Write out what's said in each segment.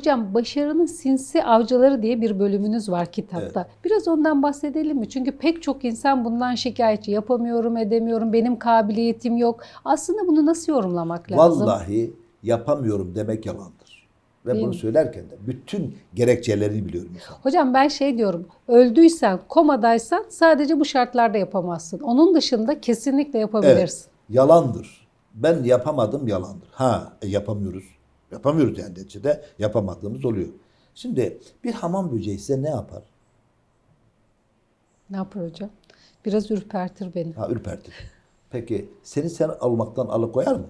Hocam başarının sinsi avcıları diye bir bölümünüz var kitapta. Biraz ondan bahsedelim mi? Çünkü pek çok insan bundan şikayetçi. Yapamıyorum, edemiyorum, benim kabiliyetim yok. Aslında bunu nasıl yorumlamak lazım? Vallahi yapamıyorum demek yalandır. Ve Değil bunu mi? söylerken de bütün gerekçelerini biliyorum insan. Hocam ben şey diyorum. Öldüysen, komadaysan sadece bu şartlarda yapamazsın. Onun dışında kesinlikle yapabilirsin. Evet, yalandır. Ben yapamadım yalandır. Ha, e, yapamıyoruz. Yapamıyoruz yani neticede yapamadığımız oluyor. Şimdi bir hamam böceği size ne yapar? Ne yapar hocam? Biraz ürpertir beni. Ha ürpertir. Peki seni sen almaktan alıkoyar mı?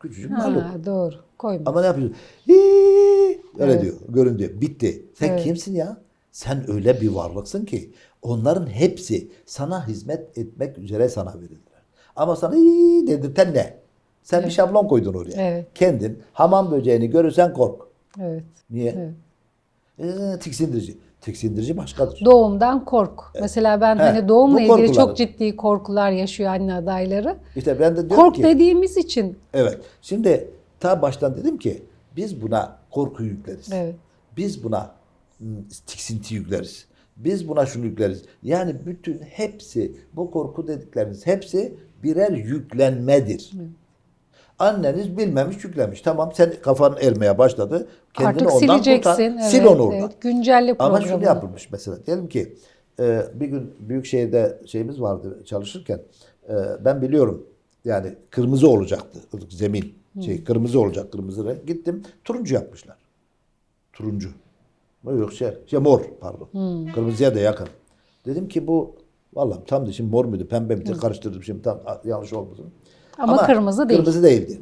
Küçücük mahluk. Ha, doğru. Koyma. Ama ne yapıyorsun? Hii, öyle Evet. diyor. Görün diyor. Bitti. Sen Evet. kimsin ya? Sen öyle bir varlıksın ki onların hepsi sana hizmet etmek üzere sana verildiler. Ama sana hii dedirten ne? Sen bir şablon koydun oraya. Evet. Kendin hamam böceğini görürsen kork. Evet. Niye? Evet. Ee, tiksindirici. Tiksindirici başkadır. Doğumdan kork. Mesela ben He, hani doğumla ilgili korkuları. çok ciddi korkular yaşıyor anne adayları. İşte ben de diyorum Kork ki dediğimiz için. evet. Şimdi ta baştan dedim ki biz buna korku yükleriz. Evet. Biz buna ım, tiksinti yükleriz. Biz buna şunu yükleriz. Yani bütün hepsi bu korku dedikleriniz hepsi birer yüklenmedir. Anneniz bilmemiş yüklemiş. Tamam sen kafanın ermeye başladı. Kendini Artık ondan sileceksin. kurtar. Evet, Sil onu oradan. evet. Güncelle Ama şunu yapılmış mesela. Diyelim ki e, bir gün Büyükşehir'de şeyimiz vardı çalışırken. e, ben biliyorum yani kırmızı olacaktı zemin. Şey kırmızı olacak kırmızı renk. Gittim turuncu yapmışlar. Turuncu. Yok şey, şey mor pardon. Kırmızıya da yakın. Dedim ki bu vallahi tam da şimdi mor muydu pembe miydi karıştırdım şimdi tam yanlış olmasın. Ama kırmızı değil. Kırmızı değildi.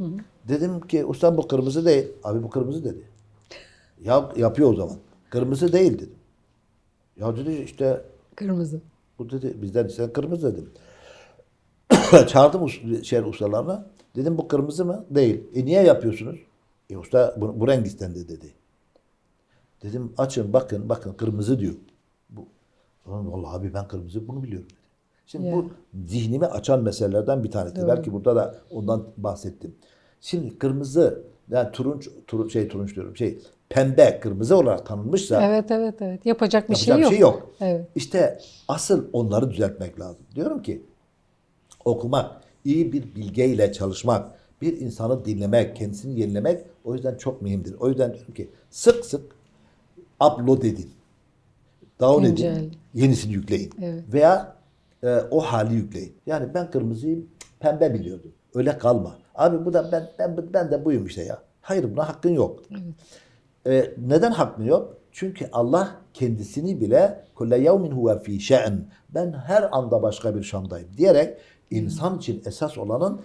Dedim ki ustam bu kırmızı değil. Abi bu kırmızı dedi. Ya yapıyor o zaman. Kırmızı değil dedim. Ya dedi işte Kırmızı. bu dedi bizden isten kırmızı dedim. Çağırdım us- şehir ustalarına. Dedim bu kırmızı mı? Değil. E niye yapıyorsunuz? E usta bu, bu renk istendi dedi. Dedim açın bakın bakın kırmızı diyor. Bu. Ulan Vallahi abi ben kırmızı bunu biliyorum. Şimdi Ya. bu zihnimi açan meselelerden bir tanesi. Belki burada da ondan bahsettim. Şimdi kırmızı yani turunç, turunç şey turunç diyorum şey pembe kırmızı olarak tanınmışsa Evet evet evet. Yapacak bir yapacak şey bir yok. şey yok. Evet. İşte asıl onları düzeltmek lazım. Diyorum ki okumak, iyi bir bilgeyle çalışmak, bir insanı dinlemek, kendisini yenilemek o yüzden çok mühimdir. O yüzden diyorum ki sık sık upload edin. Down Güncel. edin. Yenisini yükleyin. Evet. Veya e, o hali yükleyin. Yani ben kırmızıyım, pembe biliyordum. Öyle kalma. Abi bu da ben ben ben de buyum işte ya. Hayır buna hakkın yok. E, neden hakkın yok? Çünkü Allah kendisini bile kulle yevmin huve fi şe'n. Ben her anda başka bir şandayım diyerek insan için esas olanın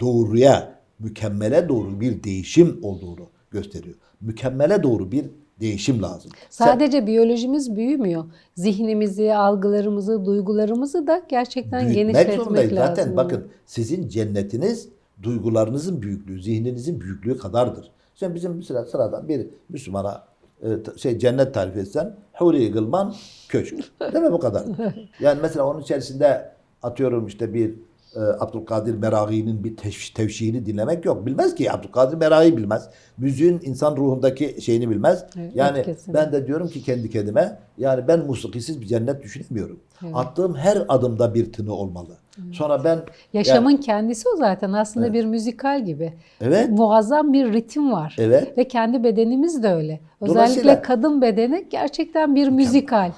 doğruya, mükemmele doğru bir değişim olduğunu gösteriyor. Mükemmele doğru bir değişim lazım. Sen- Sadece biyolojimiz büyümüyor. Zihnimizi, algılarımızı, duygularımızı da gerçekten genişletmek zorundayız. lazım. Zaten bakın sizin cennetiniz duygularınızın büyüklüğü, zihninizin büyüklüğü kadardır. Sen bizim mesela sıradan bir Müslümana e, şey cennet tarif etsen huri gılman köşk. Değil mi bu kadar? Yani mesela onun içerisinde atıyorum işte bir e, Abdülkadir Meragi'nin bir tevşihini dinlemek yok. Bilmez ki Abdülkadir Meragi bilmez. Müziğin insan ruhundaki şeyini bilmez. Evet, yani etkisini. ben de diyorum ki kendi kendime yani ben musikisiz bir cennet düşünemiyorum. Attığım her adımda bir tını olmalı. Sonra ben Yaşamın kendisi o zaten aslında bir müzikal gibi. Evet. Muazzam bir ritim var. Evet. Ve kendi bedenimiz de öyle. Özellikle kadın bedeni gerçekten bir müzikal.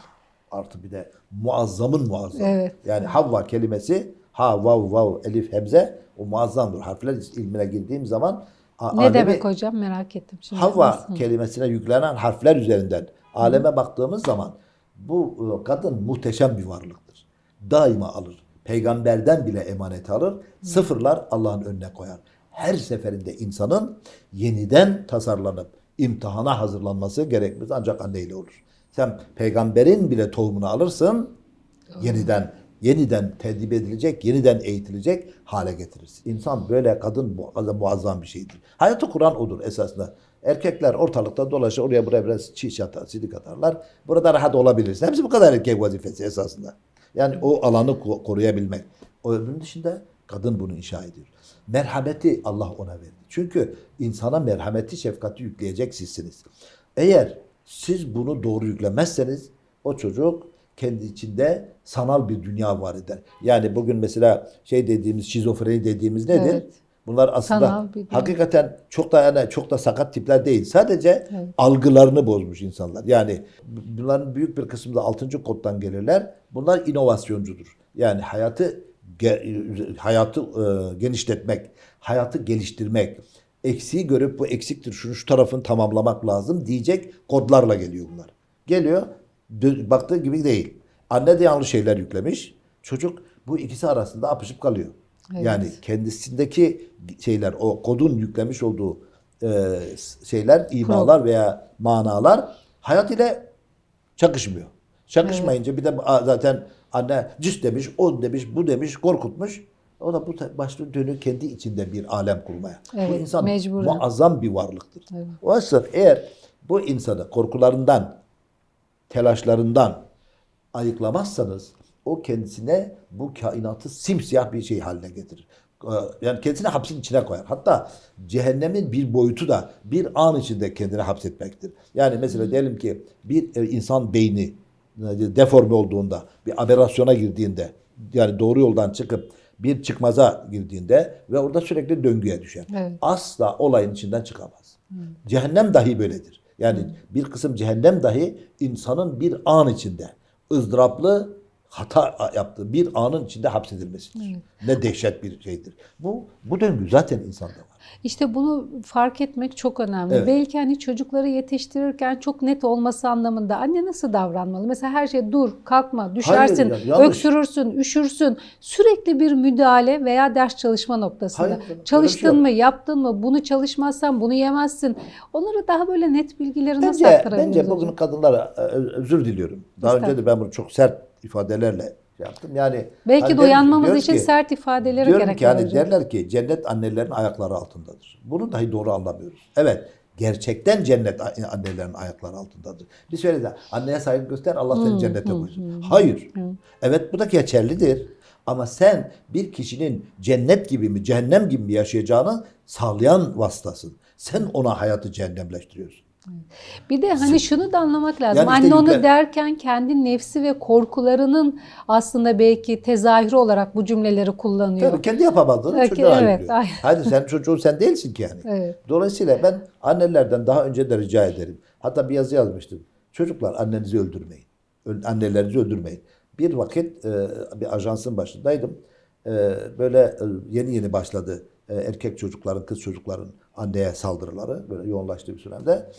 artı bir de muazzamın muazzam. Evet. Yani Havva kelimesi ha vav vav elif hemze o muazzamdır. Harfler ilmine girdiğim zaman Ne alemi- demek hocam merak ettim şimdi. Havva Nasıl? kelimesine yüklenen harfler üzerinden aleme baktığımız zaman bu e, kadın muhteşem bir varlıktır. Daima alır. Peygamberden bile emanet alır. Sıfırlar Allah'ın önüne koyar. Her seferinde insanın yeniden tasarlanıp imtihana hazırlanması gerekmez ancak anneyle olur. Sen peygamberin bile tohumunu alırsın, yeniden yeniden tedbir edilecek, yeniden eğitilecek hale getirirsin. İnsan böyle kadın muazzam, bir şeydir. Hayatı kuran odur esasında. Erkekler ortalıkta dolaşır, oraya buraya biraz çiş atar, sidik atarlar. Burada rahat olabilirsin. Hepsi bu kadar erkek vazifesi esasında. Yani o alanı ko- koruyabilmek. O öbürünün dışında Kadın bunu inşa ediyor. Merhameti Allah ona verdi. Çünkü insana merhameti, şefkati yükleyecek sizsiniz. Eğer siz bunu doğru yüklemezseniz o çocuk kendi içinde sanal bir dünya var eder. Yani bugün mesela şey dediğimiz şizofreni dediğimiz nedir? Evet. Bunlar aslında hakikaten çok da yani çok da sakat tipler değil. Sadece Evet. algılarını bozmuş insanlar. Yani bunların büyük bir kısmı da 6. koddan gelirler. Bunlar inovasyoncudur. Yani hayatı hayatı e, genişletmek, hayatı geliştirmek, eksiği görüp bu eksiktir şunu şu tarafını tamamlamak lazım diyecek kodlarla geliyor bunlar. Geliyor baktığı gibi değil. Anne de yanlış şeyler yüklemiş. Çocuk bu ikisi arasında apışıp kalıyor. Evet. Yani kendisindeki şeyler o kodun yüklemiş olduğu e, şeyler, imalar veya manalar hayat ile çakışmıyor. Çakışmayınca bir de zaten anne cüs demiş, on demiş, bu demiş, korkutmuş. O da bu başlıyor dönüyor kendi içinde bir alem kurmaya. bu Evet, insan mecburen. muazzam bir varlıktır. Evet. O yüzden eğer bu insanı korkularından, telaşlarından ayıklamazsanız o kendisine bu kainatı simsiyah bir şey haline getirir. Ee, Yani kendisini hapsin içine koyar. Hatta cehennemin bir boyutu da bir an içinde kendini hapsetmektir. Yani mesela diyelim ki bir e, insan beyni e, deforme olduğunda, bir aberasyona girdiğinde, yani doğru yoldan çıkıp bir çıkmaza girdiğinde ve orada sürekli döngüye düşer. Evet. Asla olayın içinden çıkamaz. Cehennem dahi böyledir. Yani bir kısım cehennem dahi insanın bir an içinde ızdıraplı hata yaptığı bir anın içinde hapsedilmesidir. Ne dehşet bir şeydir. Bu bu döngü zaten insanda var. İşte bunu fark etmek çok önemli. Evet. Belki hani çocukları yetiştirirken çok net olması anlamında anne nasıl davranmalı? Mesela her şey dur, kalkma, düşersin, ya, yanlış. öksürürsün, üşürsün. Sürekli bir müdahale veya ders çalışma noktasında. Hayır, Çalıştın şey yok. mı, yaptın mı, bunu çalışmazsan bunu yemezsin. Onları daha böyle net bilgileri nasıl Bence, aktarabiliriz bence bugün kadınlara e, özür diliyorum. Daha önce de ben bunu çok sert ifadelerle şey yaptım. Yani Belki hani de uyanmamız için ki- sert ifadeleri Diyorum gerek ki var hani hocam. derler ki cennet annelerin ayakları altındadır. Bunu dahi doğru anlamıyoruz. Evet gerçekten cennet annelerin ayakları altındadır. Bir söyle de anneye saygı göster Allah seni cennete koysun. Hayır. Evet bu da geçerlidir. Ama sen bir kişinin cennet gibi mi cehennem gibi mi yaşayacağını sağlayan vasıtasın. Sen ona hayatı cehennemleştiriyorsun. Bir de hani şunu da anlamak lazım. Yani işte Anne onu derken kendi nefsi ve korkularının aslında belki tezahürü olarak bu cümleleri kullanıyor. Tabii kendi yapamadığını Belki, çocuğa evet, yüklüyor. Hadi sen çocuğun sen değilsin ki yani. Evet. Dolayısıyla ben annelerden daha önce de rica ederim. Hatta bir yazı yazmıştım. Çocuklar annenizi öldürmeyin. Annelerinizi öldürmeyin. Bir vakit e, bir ajansın başındaydım. E, böyle e, yeni yeni başladı erkek çocukların, kız çocukların anneye saldırıları. Böyle yoğunlaştığı bir dönemde.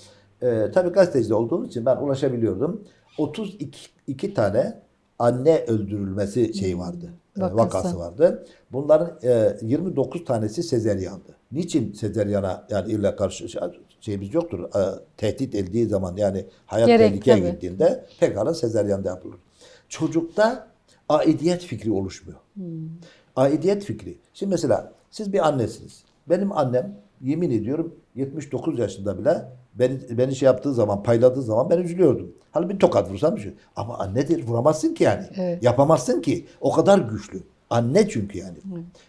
E, tabii gazeteci olduğum için ben ulaşabiliyordum. 32 iki tane anne öldürülmesi şeyi vardı. e, Vakası. vakası vardı. Bunların e, 29 tanesi sezeryandı. Niçin sezeryana yani illa karşı şey- şeyimiz yoktur. E, tehdit edildiği zaman yani hayat Gerek, tehlikeye tabii. girdiğinde pekala sezeryanda yapılır. Çocukta aidiyet fikri oluşmuyor. Aidiyet fikri. Şimdi mesela siz bir annesiniz. Benim annem yemin ediyorum 79 yaşında bile beni, beni şey yaptığı zaman, payladığı zaman ben üzülüyordum. Hani bir tokat vursam bir şey. Ama annedir vuramazsın ki yani. Evet. Yapamazsın ki. O kadar güçlü. Anne çünkü yani.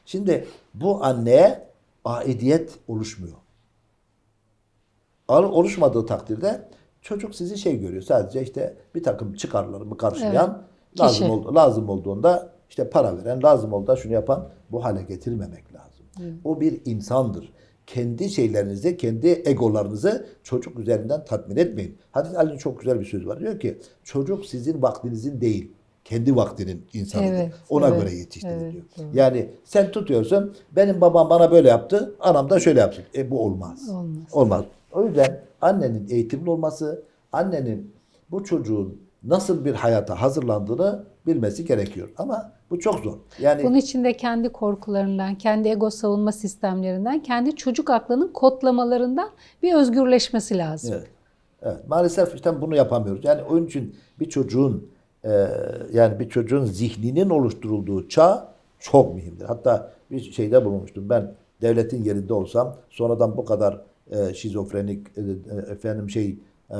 Şimdi bu anneye aidiyet oluşmuyor. Oluşmadığı takdirde çocuk sizi şey görüyor. Sadece işte bir takım çıkarlarımı karşılayan Evet. lazım Kişi. oldu, lazım olduğunda işte para veren, lazım olduğunda şunu yapan bu hale getirmemek lazım. O bir insandır. Kendi şeylerinizi, kendi egolarınızı çocuk üzerinden tatmin etmeyin. Hadis Ali'nin çok güzel bir sözü var. Diyor ki çocuk sizin vaktinizin değil, kendi vaktinin insanıdır. Evet, Ona evet, göre yetiştirin evet, diyor. doğru. Yani sen tutuyorsun, benim babam bana böyle yaptı, anam da şöyle yapsın. E bu olmaz. Olmaz. Olmaz. O yüzden annenin eğitimli olması, annenin bu çocuğun nasıl bir hayata hazırlandığını bilmesi gerekiyor. Ama bu çok zor. Yani Bunun için de kendi korkularından, kendi ego savunma sistemlerinden, kendi çocuk aklının kodlamalarından bir özgürleşmesi lazım. Evet. Evet. Maalesef işte bunu yapamıyoruz. Yani onun için bir çocuğun e, yani bir çocuğun zihninin oluşturulduğu çağ çok mühimdir. Hatta bir şeyde bulunmuştum. Ben devletin yerinde olsam sonradan bu kadar e, şizofrenik e, e, efendim şey e,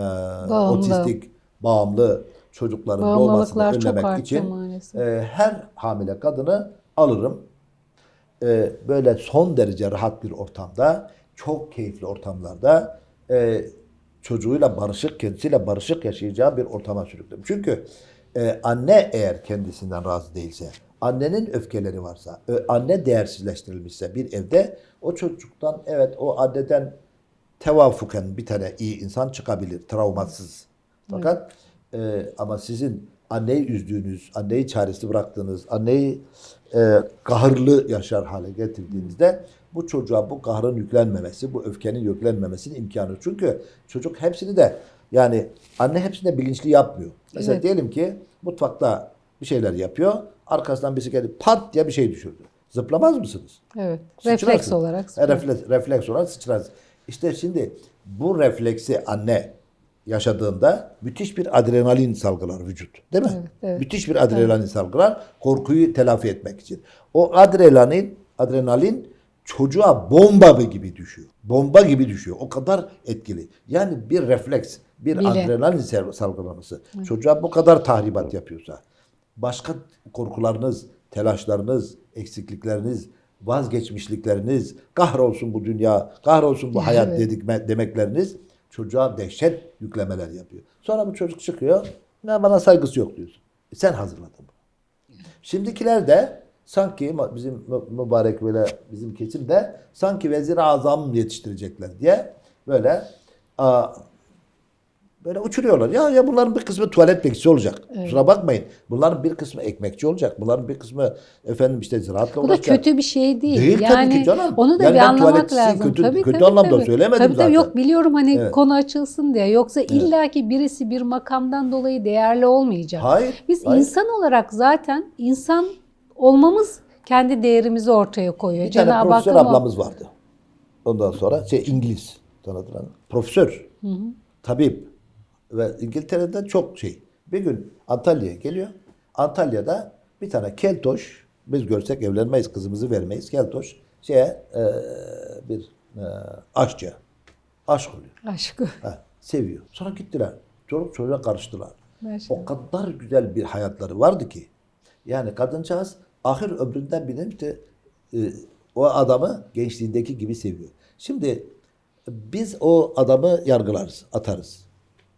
otistik bağımlı çocukların doğmasını çok önlemek arttı için maalesef. e, her hamile kadını alırım. e, böyle son derece rahat bir ortamda, çok keyifli ortamlarda e, çocuğuyla barışık, kendisiyle barışık yaşayacağı bir ortama sürüklem. Çünkü e, anne eğer kendisinden razı değilse, annenin öfkeleri varsa, ö- anne değersizleştirilmişse bir evde o çocuktan evet o anneden tevafuken bir tane iyi insan çıkabilir, travmatsız. Fakat e, ama sizin anneyi üzdüğünüz, anneyi çaresiz bıraktığınız, anneyi e, kahırlı yaşar hale getirdiğinizde bu çocuğa bu kahrın yüklenmemesi, bu öfkenin yüklenmemesinin imkanı. Çünkü çocuk hepsini de yani anne hepsini de bilinçli yapmıyor. Mesela Evet. diyelim ki mutfakta bir şeyler yapıyor, arkasından birisi geldi pat diye bir şey düşürdü. Zıplamaz mısınız? Evet. Sıçrarsın. Refleks olarak. E, refleks, refleks olarak sıçrarsın. İşte şimdi bu refleksi anne yaşadığında müthiş bir adrenalin salgılar vücut. Değil mi? Evet, evet. Müthiş bir adrenalin salgılar korkuyu telafi etmek için. O adrenalin adrenalin çocuğa bomba gibi düşüyor. Bomba gibi düşüyor. O kadar etkili. Yani bir refleks, bir Bile. adrenalin sal- salgılaması çocuğa bu kadar tahribat yapıyorsa başka korkularınız, telaşlarınız, eksiklikleriniz, vazgeçmişlikleriniz, kahrolsun bu dünya, kahrolsun bu hayat Evet. dedik demekleriniz çocuğa dehşet yüklemeler yapıyor. Sonra bu çocuk çıkıyor, ya bana saygısı yok diyorsun. E sen hazırladın bunu. Şimdikiler de sanki bizim mü- mübarek böyle bizim kesim de sanki vezir azam yetiştirecekler diye böyle aa, böyle uçuruyorlar. Ya ya bunların bir kısmı tuvalet bekçisi olacak. Kusura bakmayın. Bunların bir kısmı ekmekçi olacak. Bunların bir kısmı efendim işte ziraatla Bu da kötü bir şey değil. Değil tabii yani ki canım. onu da Yani bir anlamak lazım. kötü- tabii, kötü tabii, anlamda tabii. söylemedim tabii, Tabii, zaten. yok biliyorum hani Evet. konu açılsın diye. Yoksa illaki birisi bir makamdan dolayı değerli olmayacak. Hayır, Biz hayır. insan olarak zaten insan olmamız kendi değerimizi ortaya koyuyor. Bir tane Cenab-ı profesör Hakk'ın o- ablamız vardı. Ondan sonra şey İngiliz tanıdılar. Profesör. Tabip. Ve İngiltere'de çok şey. Bir gün Antalya'ya geliyor. Antalya'da bir tane keltoş biz görsek evlenmeyiz kızımızı vermeyiz. Keltoş şeye e, bir e, aşçı. Aşk oluyor. Aşkı. Ha, seviyor. Sonra gittiler. Çoluk çocuğa karıştılar. Maşallah. O kadar güzel bir hayatları vardı ki. Yani kadıncağız ahir ömründen bile işte e, o adamı gençliğindeki gibi seviyor. Şimdi biz o adamı yargılarız, atarız.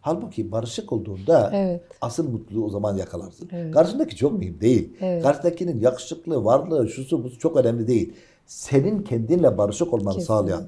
Halbuki barışık olduğunda Evet. asıl mutluluğu o zaman yakalarsın. Evet. Karşındaki çok mühim değil. Evet. Karşıdakinin yakışıklı, varlığı, şusu busu çok önemli değil. Senin kendinle barışık olmanı Kesinlikle. sağlayan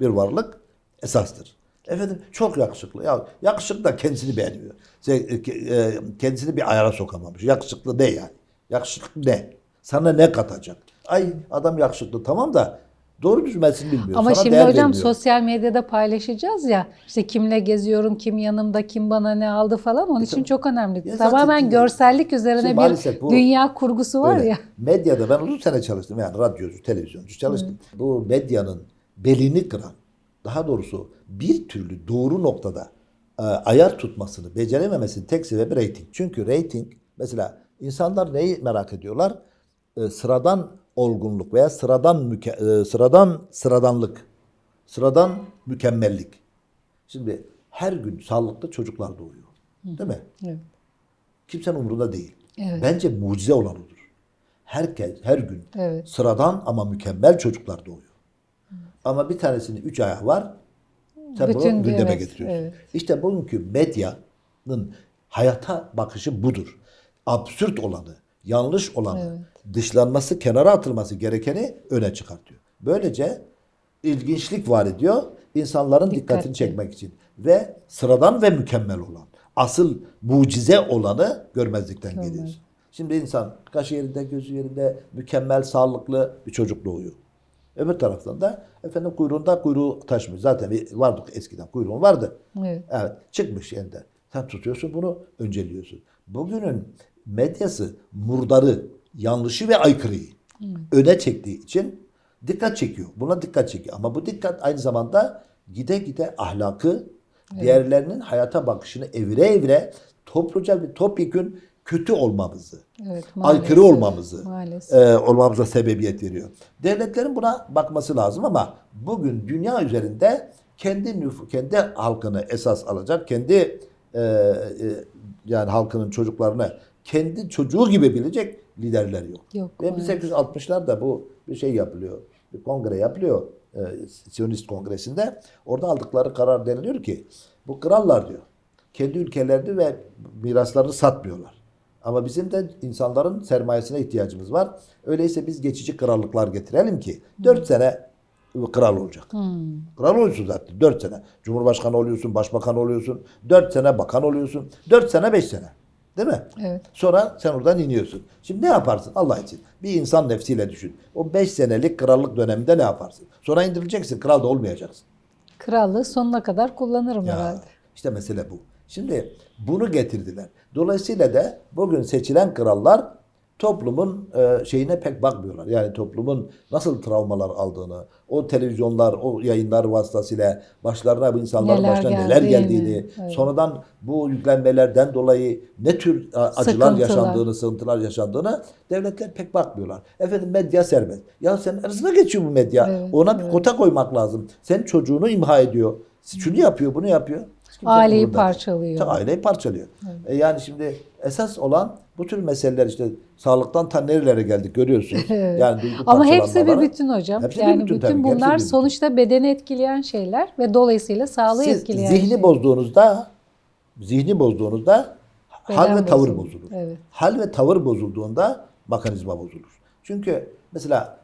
bir varlık esastır. Efendim çok yakışıklı. Ya yakışıklı da kendisini beğenmiyor. Şey, e, e, kendisini bir ayara sokamamış. Yakışıklı ne yani? Yakışıklı ne? Sana ne katacak? Ay adam yakışıklı tamam da doğru düzmesini bilmiyor. Ama Sana şimdi hocam vermiyor. sosyal medyada paylaşacağız ya işte kimle geziyorum, kim yanımda, kim bana ne aldı falan onun için çok önemli. Ya zaten Tamamen şimdi- görsellik üzerine bir bu- dünya kurgusu var Öyle. ya. Medyada ben uzun sene çalıştım. Yani radyocu, televizyoncu çalıştım. Bu medyanın belini kıran, daha doğrusu bir türlü doğru noktada e, ayar tutmasını becerememesinin tek sebebi reyting. Çünkü reyting mesela insanlar neyi merak ediyorlar? E, sıradan olgunluk veya sıradan müke- e, sıradan sıradanlık, sıradan mükemmellik. Şimdi her gün sağlıklı çocuklar doğuyor. Değil mi? Evet. Kimsenin umurunda değil. Evet. Bence mucize olan odur. Herkes her gün Evet. sıradan ama mükemmel çocuklar doğuyor. Ama bir tanesinin üç ayağı var. Sen Bütün bunu gündeme evet, getiriyorsun. evet. İşte bugünkü medyanın hayata bakışı budur. Absürt olanı, yanlış olanı, dışlanması, kenara atılması gerekeni öne çıkartıyor. Böylece ilginçlik var ediyor insanların dikkatini Dikkatli. çekmek için. Ve sıradan ve mükemmel olan, asıl mucize olanı görmezlikten geliyorsun. Şimdi insan kaşı yerinde, gözü yerinde, mükemmel, sağlıklı bir çocuk doğuyor. Öbür taraftan da efendim kuyruğunda kuyruğu taşmış. Zaten vardı eskiden kuyruğun vardı. Evet. Evet çıkmış yeniden. Sen tutuyorsun bunu önceliyorsun. Bugünün medyası murdarı, yanlışı ve aykırıyı öne çektiği için dikkat çekiyor. Buna dikkat çekiyor. Ama bu dikkat aynı zamanda gide gide ahlakı, diğerlerinin hayata bakışını evire evire topluca bir topyekün kötü olmamızı, Evet, aykırı maalesef. olmamızı Maalesef. e, olmamıza sebebiyet veriyor. Devletlerin buna bakması lazım ama bugün dünya üzerinde kendi nüf- kendi halkını esas alacak, kendi e, e, yani halkının çocuklarını kendi çocuğu gibi bilecek liderler yok. Yok, Ve maalesef. 1860'larda bu bir şey yapılıyor. Bir kongre yapılıyor. E, Siyonist kongresinde. Orada aldıkları karar deniliyor ki bu krallar diyor. Kendi ülkelerini ve miraslarını satmıyorlar. Ama bizim de insanların sermayesine ihtiyacımız var. Öyleyse biz geçici krallıklar getirelim ki 4 sene kral olacak. Kral oluyorsun zaten 4 sene. Cumhurbaşkanı oluyorsun, başbakan oluyorsun. 4 sene bakan oluyorsun. 4 sene 5 sene. Değil mi? Evet. Sonra sen oradan iniyorsun. Şimdi ne yaparsın Allah için? Bir insan nefsiyle düşün. O 5 senelik krallık döneminde ne yaparsın? Sonra indirileceksin. Kral da olmayacaksın. Krallığı sonuna kadar kullanırım Ya, herhalde. işte mesele bu. Şimdi bunu getirdiler. Dolayısıyla da bugün seçilen krallar toplumun e, şeyine pek bakmıyorlar. Yani toplumun nasıl travmalar aldığını, o televizyonlar, o yayınlar vasıtasıyla başlarına bu insanların Neler başına neler geldiğini, evet. sonradan bu yüklenmelerden dolayı ne tür acılar Sıkıntılar. yaşandığını, sıkıntılar yaşandığını devletler pek bakmıyorlar. Efendim medya serbest. Ya sen arasına geçiyor bu medya. Evet, Ona bir kota koymak lazım. Sen çocuğunu imha ediyor. Şunu yapıyor, bunu yapıyor. Kimse Aileyi değil. parçalıyor. Tabii aileyi parçalıyor. E yani şimdi esas olan bu tür meseleler işte sağlıktan ta nerelere geldik görüyorsun. Evet. Yani Ama hepsi bir bütün hocam. Hepsi bir yani bütün bütün, tabii hepsi bunlar bir bütün. sonuçta bedeni etkileyen şeyler ve dolayısıyla sağlığı Siz etkileyen zihni şeyler. bozduğunuzda zihni bozduğunuzda hal Beden ve tavır bozulur. bozulur. Evet. Hal ve tavır bozulduğunda mekanizma bozulur. Çünkü mesela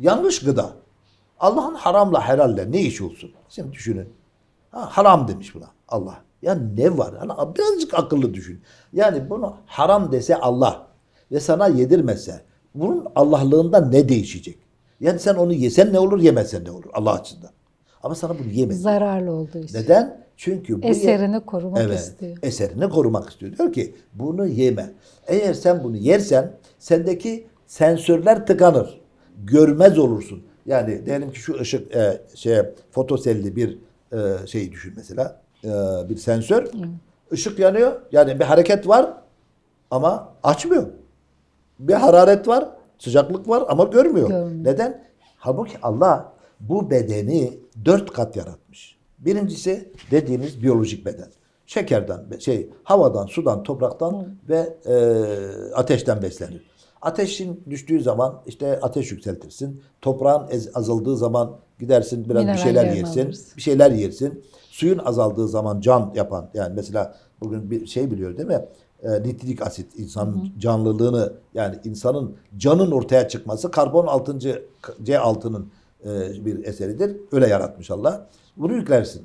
yanlış gıda Allah'ın haramla helalle ne iş olsun? Şimdi düşünün. Ha, haram demiş buna Allah. Ya ne var? Hani birazcık akıllı düşün. Yani bunu haram dese Allah ve sana yedirmese bunun Allah'lığında ne değişecek? Yani sen onu yesen ne olur, yemesen ne olur Allah açısından. Ama sana bunu yeme. Zararlı olduğu için. Neden? Çünkü bu ye- Eserini korumak evet, istiyor. Eserini korumak istiyor. Diyor ki bunu yeme. Eğer sen bunu yersen sendeki sensörler tıkanır. Görmez olursun. Yani diyelim ki şu ışık e, şey fotoselli bir e, şey düşün mesela. E, bir sensör. Işık yanıyor. Yani bir hareket var ama açmıyor. Bir hararet var, sıcaklık var ama görmüyor. Görmüyor. Neden? Halbuki Allah bu bedeni dört kat yaratmış. Birincisi dediğimiz biyolojik beden. Şekerden, şey, havadan, sudan, topraktan ve e, ateşten beslenir. Ateşin düştüğü zaman işte ateş yükseltirsin. Toprağın azaldığı zaman gidersin biraz bir şeyler yersin. alırsın. Bir şeyler yersin. Suyun azaldığı zaman can yapan yani mesela bugün bir şey biliyor değil mi? E, nitrik asit insanın canlılığını yani insanın canın ortaya çıkması karbon 6. C6'nın e, bir eseridir. Öyle yaratmış Allah. Bunu yüklersin.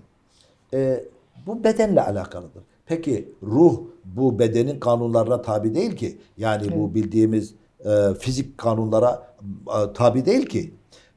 E, bu bedenle alakalıdır. Peki ruh bu bedenin kanunlarına tabi değil ki. Yani bu bildiğimiz e, fizik kanunlara e, tabi değil ki.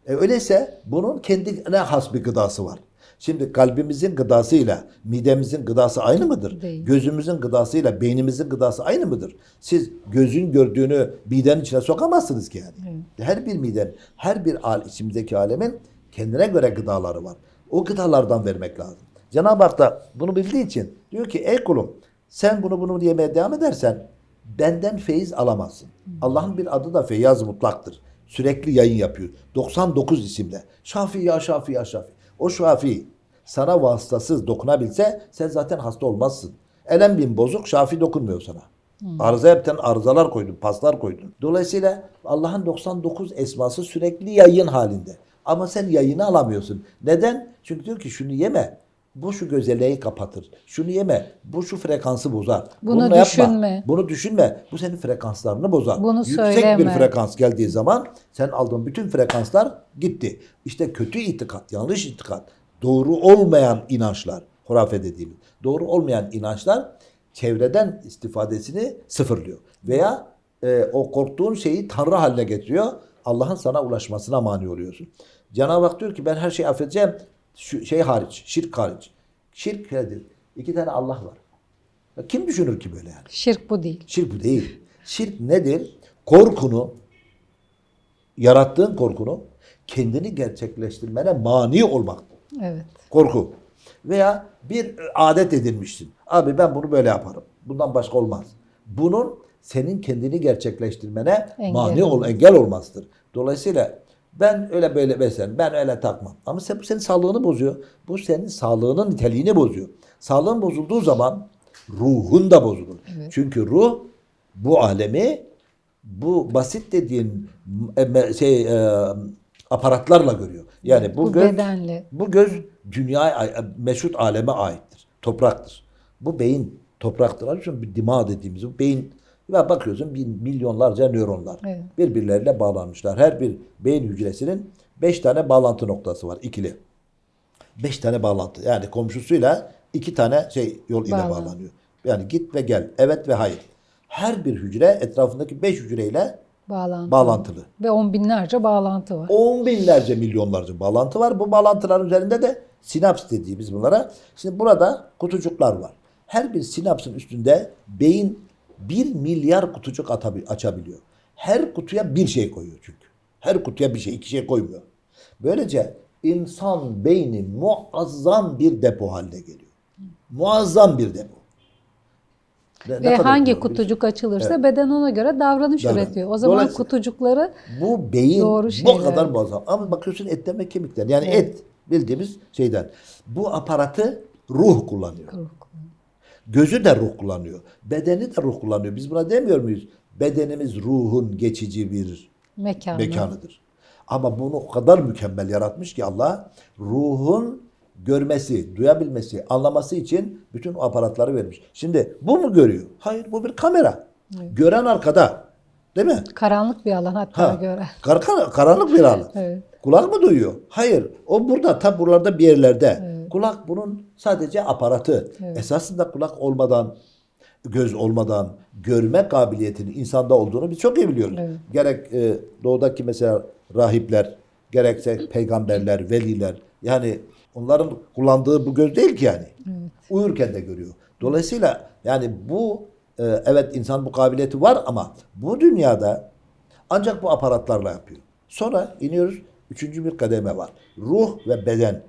E, öyleyse bunun kendine has bir gıdası var. Şimdi kalbimizin gıdasıyla midemizin gıdası aynı mıdır? Değil. Gözümüzün gıdasıyla beynimizin gıdası aynı mıdır? Siz gözün gördüğünü midenin içine sokamazsınız ki yani. Her bir miden, her bir al, içimizdeki alemin kendine göre gıdaları var. O gıdalardan vermek lazım. Cenab-ı Hak da bunu bildiği için diyor ki ey kulum sen bunu bunu yemeye devam edersen benden feyiz alamazsın. Allah'ın bir adı da Feyyaz Mutlak'tır. Sürekli yayın yapıyor. 99 isimle. Şafi ya Şafi ya Şafi. O Şafi sana vasıtasız dokunabilse sen zaten hasta olmazsın. Elem bin bozuk Şafi dokunmuyor sana. Arıza yapten arızalar koydun, paslar koydun. Dolayısıyla Allah'ın 99 esması sürekli yayın halinde. Ama sen yayını alamıyorsun. Neden? Çünkü diyor ki şunu yeme. Bu şu gözelliği kapatır. Şunu yeme. Bu şu frekansı bozar. Bunu yapma. düşünme. Bunu düşünme. Bu senin frekanslarını bozar. Bunu Yüksek söyleme. bir frekans geldiği zaman sen aldığın bütün frekanslar gitti. İşte kötü itikat, yanlış itikat, doğru olmayan inançlar, hurafe dediğimiz, doğru olmayan inançlar çevreden istifadesini sıfırlıyor. Veya e, o korktuğun şeyi tanrı haline getiriyor. Allah'ın sana ulaşmasına mani oluyorsun. Cenab-ı Hak diyor ki ben her şeyi affedeceğim. Şu şey hariç, şirk hariç. Şirk nedir? İki tane Allah var. Ya Kim düşünür ki böyle yani? Şirk bu değil. Şirk bu değil. Şirk nedir? Korkunu, yarattığın korkunu kendini gerçekleştirmene mani olmak. Evet. Korku. Veya bir adet edinmişsin. Abi ben bunu böyle yaparım. Bundan başka olmaz. Bunun senin kendini gerçekleştirmene Engel mani ol, engel olmazdır. Dolayısıyla ben öyle böyle beslerim, ben öyle takmam. Ama sen, bu senin sağlığını bozuyor. Bu senin sağlığının niteliğini bozuyor. Sağlığın bozulduğu zaman ruhun da bozulur. Çünkü ruh bu alemi bu basit dediğin e, şey e, aparatlarla görüyor. Yani bu, Bu göz bedenle. bu göz dünya meşhut aleme aittir. Topraktır. Bu beyin topraktır. Bir dima dediğimiz bu beyin ve bakıyorsun bin, milyonlarca nöronlar Evet. birbirleriyle bağlanmışlar. Her bir beyin hücresinin beş tane bağlantı noktası var ikili. Beş tane bağlantı. Yani komşusuyla iki tane şey yol ile Bağlantı. bağlanıyor. Yani git ve gel. Evet ve hayır. Her bir hücre etrafındaki beş hücreyle Bağlantı. bağlantılı. Ve on binlerce bağlantı var. On binlerce milyonlarca bağlantı var. Bu bağlantıların üzerinde de sinaps dediğimiz bunlara. Şimdi burada kutucuklar var. Her bir sinapsın üstünde beyin bir milyar kutucuk açabiliyor. Her kutuya bir şey koyuyor çünkü. Her kutuya bir şey, iki şey koymuyor. Böylece insan beyni muazzam bir depo haline geliyor. Muazzam bir depo. Ne- Ve hangi bir- kutucuk açılırsa beden ona göre davranış Davran- üretiyor. O zaman kutucukları Bu beyin Doğru bu kadar muazzam. Ama bakıyorsun etten ve kemikten. Yani Evet. et bildiğimiz şeyden. Bu aparatı ruh kullanıyor. Gözü de ruh kullanıyor. Bedeni de ruh kullanıyor. Biz buna demiyor muyuz? Bedenimiz ruhun geçici bir mekanı. mekanıdır. Ama bunu o kadar mükemmel yaratmış ki Allah ruhun görmesi, duyabilmesi, anlaması için bütün o aparatları vermiş. Şimdi bu mu görüyor? Hayır bu bir kamera. Gören arkada. Değil mi? Karanlık bir alan hatta Ha, göre. kar- kar- karanlık bir alan. Evet. Kulak mı duyuyor? Hayır. O burada, tam buralarda bir yerlerde. Kulak bunun sadece aparatı. Esasında kulak olmadan, göz olmadan görme kabiliyetinin insanda olduğunu biz çok iyi biliyoruz. Evet. Gerek e, doğudaki mesela rahipler, gerekse peygamberler, veliler. Yani onların kullandığı bu göz değil ki yani. Uyurken de görüyor. Dolayısıyla yani bu e, evet insan bu kabiliyeti var ama bu dünyada ancak bu aparatlarla yapıyor. Sonra iniyoruz. Üçüncü bir kademe var. Ruh ve beden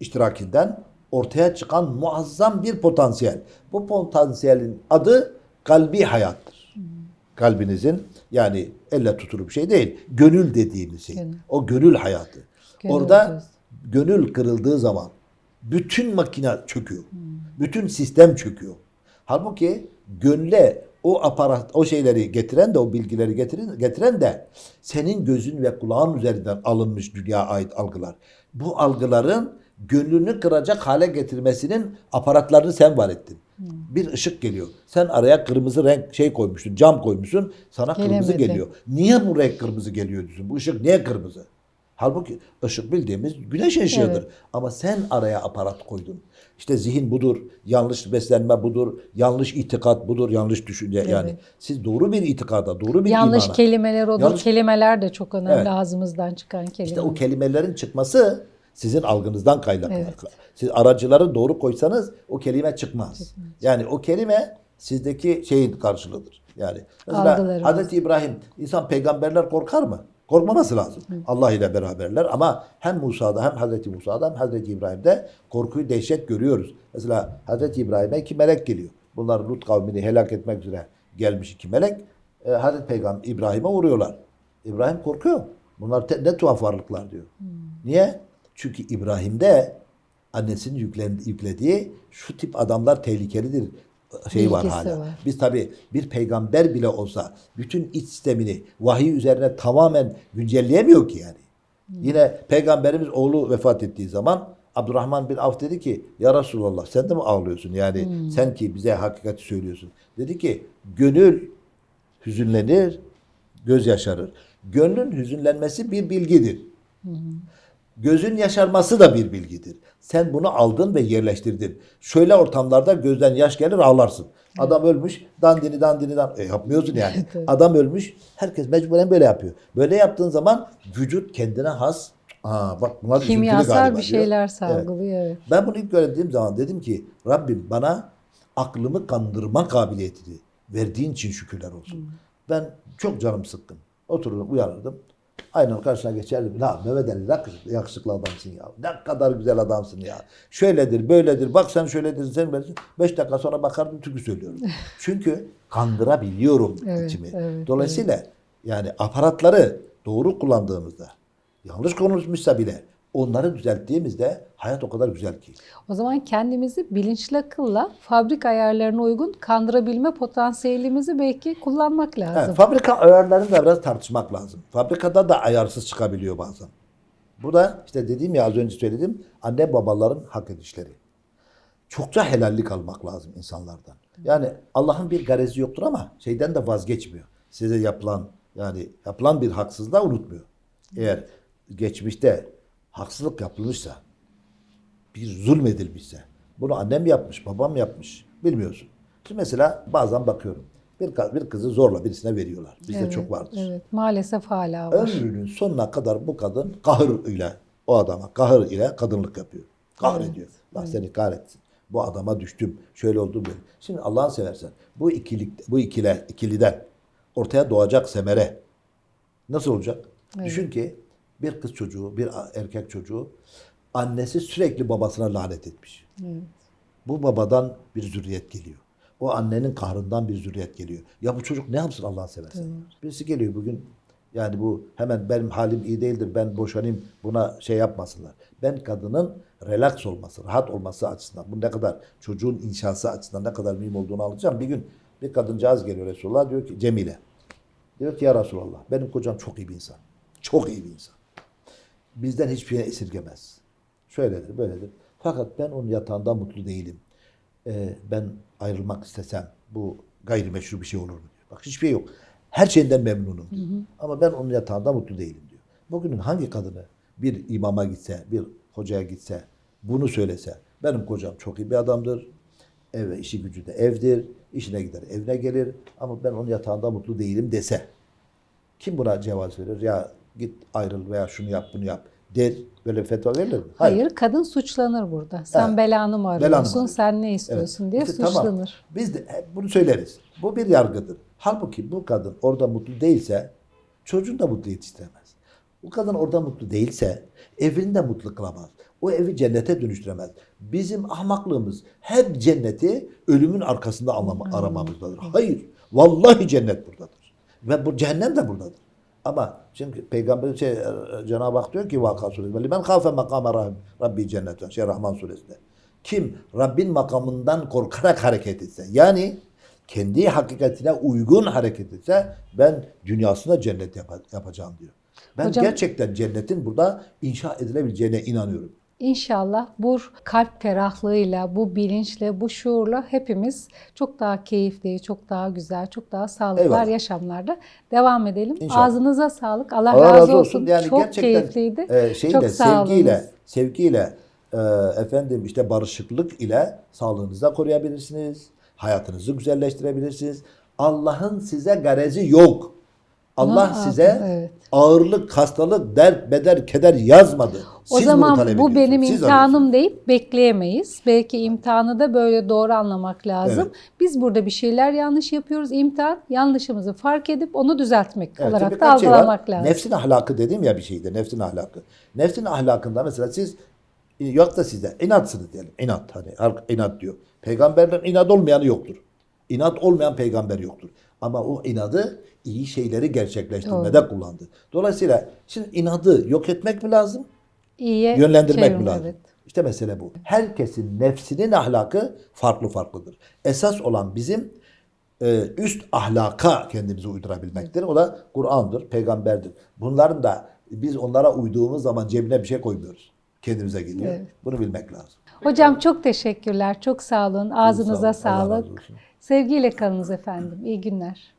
iştirakinden ortaya çıkan muazzam bir potansiyel. Bu potansiyelin adı kalbi hayattır. Kalbinizin yani elle tutulur bir şey değil. Gönül dediğimiz şey. Gönül. O gönül hayatı. Gönül Orada göz. gönül kırıldığı zaman bütün makine çöküyor. Bütün sistem çöküyor. Halbuki gönle o aparat, o şeyleri getiren de o bilgileri getiren, getiren de senin gözün ve kulağın üzerinden alınmış dünya ait algılar. Bu algıların gönlünü kıracak hale getirmesinin aparatlarını sen var ettin. Bir ışık geliyor. Sen araya kırmızı renk şey koymuşsun, cam koymuşsun. Sana kırmızı Gelemedi. geliyor. Niye bu renk kırmızı geliyor diyorsun? Bu ışık niye kırmızı? Halbuki ışık bildiğimiz güneş ışığıdır. Evet. Ama sen araya aparat koydun. İşte zihin budur, yanlış beslenme budur, yanlış itikat budur, yanlış düşünce. Yani siz doğru bir itikada, doğru bir Yanlış imana. kelimeler olur. Yanlış- Kelimeler de çok önemli Evet. ağzımızdan çıkan kelimeler. İşte o kelimelerin çıkması sizin algınızdan kaynaklanır. Siz aracıları doğru koysanız o kelime çıkmaz. Yani o kelime sizdeki şeyin karşılığıdır. Yani mesela. Hazreti İbrahim insan peygamberler korkar mı? Korkmaması lazım. Allah ile beraberler ama hem Musa'da hem Hazreti Musa'da hem Hazreti İbrahim'de korkuyu dehşet görüyoruz. Mesela Hazreti İbrahim'e iki melek geliyor. Bunlar Lut kavmini helak etmek üzere gelmiş iki melek. E, Hazreti Peygamber İbrahim'e vuruyorlar. İbrahim korkuyor. Bunlar te- ne tuhaf varlıklar diyor. Niye? Çünkü İbrahim'de annesinin yüklen- yüklediği şu tip adamlar tehlikelidir şey var hala. var. Biz tabi bir peygamber bile olsa bütün iç sistemini vahiy üzerine tamamen güncelleyemiyor ki yani. Yine peygamberimiz oğlu vefat ettiği zaman Abdurrahman bin Avf dedi ki ya Resulallah sen de mi ağlıyorsun? Yani sen ki bize hakikati söylüyorsun. Dedi ki gönül hüzünlenir, göz yaşarır. Gönlün hüzünlenmesi bir bilgidir. Gözün yaşarması da bir bilgidir. Sen bunu aldın ve yerleştirdin. Şöyle ortamlarda gözden yaş gelir ağlarsın. Adam ölmüş dandini dandini dan. E yapmıyorsun yani. Adam ölmüş herkes mecburen böyle yapıyor. Böyle yaptığın zaman vücut kendine has. Aa bak bunlar Kimyasal bir diyor. şeyler Evet. salgılıyor. Evet. Ben bunu ilk öğrendiğim zaman dedim ki Rabbim bana aklımı kandırma kabiliyetini verdiğin için şükürler olsun. Ben çok canım sıkkın. Otururdum uyanırdım. Aynen karşısına geçerdim. La Mehmet Ali ne yakışıklı, adamsın ya. Ne kadar güzel adamsın ya. Şöyledir böyledir bak sen şöyledir sen böylesin. Beş dakika sonra bakardım türkü söylüyorum. Çünkü kandırabiliyorum Evet, içimi. evet, Dolayısıyla yani aparatları doğru kullandığımızda yanlış konuşmuşsa bile Onları düzelttiğimizde hayat o kadar güzel ki. O zaman kendimizi bilinçli akılla fabrika ayarlarına uygun kandırabilme potansiyelimizi belki kullanmak lazım. Evet, fabrika ayarlarını da biraz tartışmak lazım. Fabrikada da ayarsız çıkabiliyor bazen. Bu da işte dediğim ya az önce söyledim anne babaların hak edişleri. Çokça helallik almak lazım insanlardan. Yani Allah'ın bir garezi yoktur ama şeyden de vazgeçmiyor. Size yapılan yani yapılan bir haksızlığı unutmuyor. Eğer geçmişte haksızlık yapılmışsa, bir zulmedilmişse, bunu annem yapmış, babam yapmış, bilmiyorsun. Şimdi mesela bazen bakıyorum. Bir, bir kızı zorla birisine veriyorlar. Bizde Evet, çok vardır. Evet, maalesef hala var. Ömrünün sonuna kadar bu kadın kahır ile o adama kahır ile kadınlık yapıyor. Kahrediyor. Allah seni kahretsin. Bu adama düştüm. Şöyle oldum böyle. Şimdi Allah'ını seversen bu ikilik bu ikile ikiliden ortaya doğacak semere nasıl olacak? Düşün ki bir kız çocuğu, bir erkek çocuğu annesi sürekli babasına lanet etmiş. Bu babadan bir zürriyet geliyor. O annenin kahrından bir zürriyet geliyor. Ya bu çocuk ne yapsın Allah'ını seversen? Birisi geliyor bugün yani bu hemen benim halim iyi değildir ben boşanayım buna şey yapmasınlar. Ben kadının relax olması, rahat olması açısından bu ne kadar çocuğun inşası açısından ne kadar mühim olduğunu alacağım. Bir gün bir kadıncağız geliyor Resulullah diyor ki Cemile. Diyor ki ya Resulallah benim kocam çok iyi bir insan. Çok iyi bir insan. Bizden hiçbir şey esirgemez. Şöyledir, böyledir. Fakat ben onun yatağında mutlu değilim. Ee, ben ayrılmak istesem bu gayrimeşru bir şey olur mu diyor. Bak hiçbir şey yok. Her şeyinden memnunum diyor. Ama ben onun yatağında mutlu değilim diyor. Bugünün hangi kadını bir imama gitse, bir hocaya gitse, bunu söylese, benim kocam çok iyi bir adamdır, eve işi gücü de evdir, işine gider evine gelir ama ben onun yatağında mutlu değilim dese, kim buna cevaz verir? Ya git ayrıl veya şunu yap bunu yap der. Böyle fetva verilir mi? Hayır, kadın suçlanır burada. Sen Evet. belanı mı Belanı arıyorsun, mı? sen ne istiyorsun Evet. diye İşte suçlanır. Tamam. Biz de bunu söyleriz. Bu bir yargıdır. Halbuki bu kadın orada mutlu değilse çocuğunu da mutlu yetiştiremez. Bu kadın orada mutlu değilse evini de mutlu kılamaz. O evi cennete dönüştüremez. Bizim ahmaklığımız hep cenneti ölümün arkasında anlama, aramamızdadır. Hayır. Vallahi cennet buradadır. Ve bu cehennem de buradadır. Ama çünkü Peygamber şey, e, Cenab-ı Hak diyor ki Vaka suresinde ben kafe makama Rab- Rabbi cennetten şey Rahman suresinde. Kim Rabbin makamından korkarak hareket etse yani kendi hakikatine uygun hareket etse ben dünyasında cennet yapa- yapacağım diyor. Ben Hocam- gerçekten cennetin burada inşa edilebileceğine inanıyorum. İnşallah bu kalp ferahlığıyla, bu bilinçle, bu şuurla hepimiz çok daha keyifli, çok daha güzel, çok daha sağlıklı yaşamlarda devam edelim. İnşallah. Ağzınıza sağlık. Allah, Allah razı, razı olsun. olsun. Yani çok gerçekten keyifliydi. e, şeyle, çok sağ olunuz. sevgiyle, sevgiyle e, efendim işte barışıklık ile sağlığınızı koruyabilirsiniz. Hayatınızı güzelleştirebilirsiniz. Allah'ın size garezi yok. Allah Bunu size evet. ağırlık, hastalık, dert, beder, keder yazmadı. Siz O zaman bu benim. Siz imtihanım deyip bekleyemeyiz. Belki imtihanı da böyle doğru anlamak lazım. Evet. Biz burada bir şeyler yanlış yapıyoruz. İmtihan yanlışımızı fark edip onu düzeltmek Evet, olarak da şey var? algılamak lazım. Nefsin ahlakı dedim ya bir şeyde. Nefsin ahlakı. Nefsin ahlakında mesela siz yok da sizde inatsınız diyelim. İnat hani inat diyor. Peygamberden inat olmayanı yoktur. İnat olmayan peygamber yoktur. Ama o inadı iyi şeyleri gerçekleştirmede kullandı. Dolayısıyla şimdi inadı yok etmek mi lazım? İyiye Yönlendirmek mi çevirme, lazım? evet. İşte mesele bu. Herkesin nefsinin ahlakı farklı farklıdır. Esas olan bizim e, üst ahlaka kendimizi uydurabilmektir. O da Kur'an'dır, peygamberdir. Bunların da biz onlara uyduğumuz zaman cebine bir şey koymuyoruz. Kendimize geliyor. Evet. Bunu bilmek lazım. Hocam çok teşekkürler. Çok sağ olun. Ağzınıza sağ olun. Sağlık. Sevgiyle kalınız efendim. İyi günler.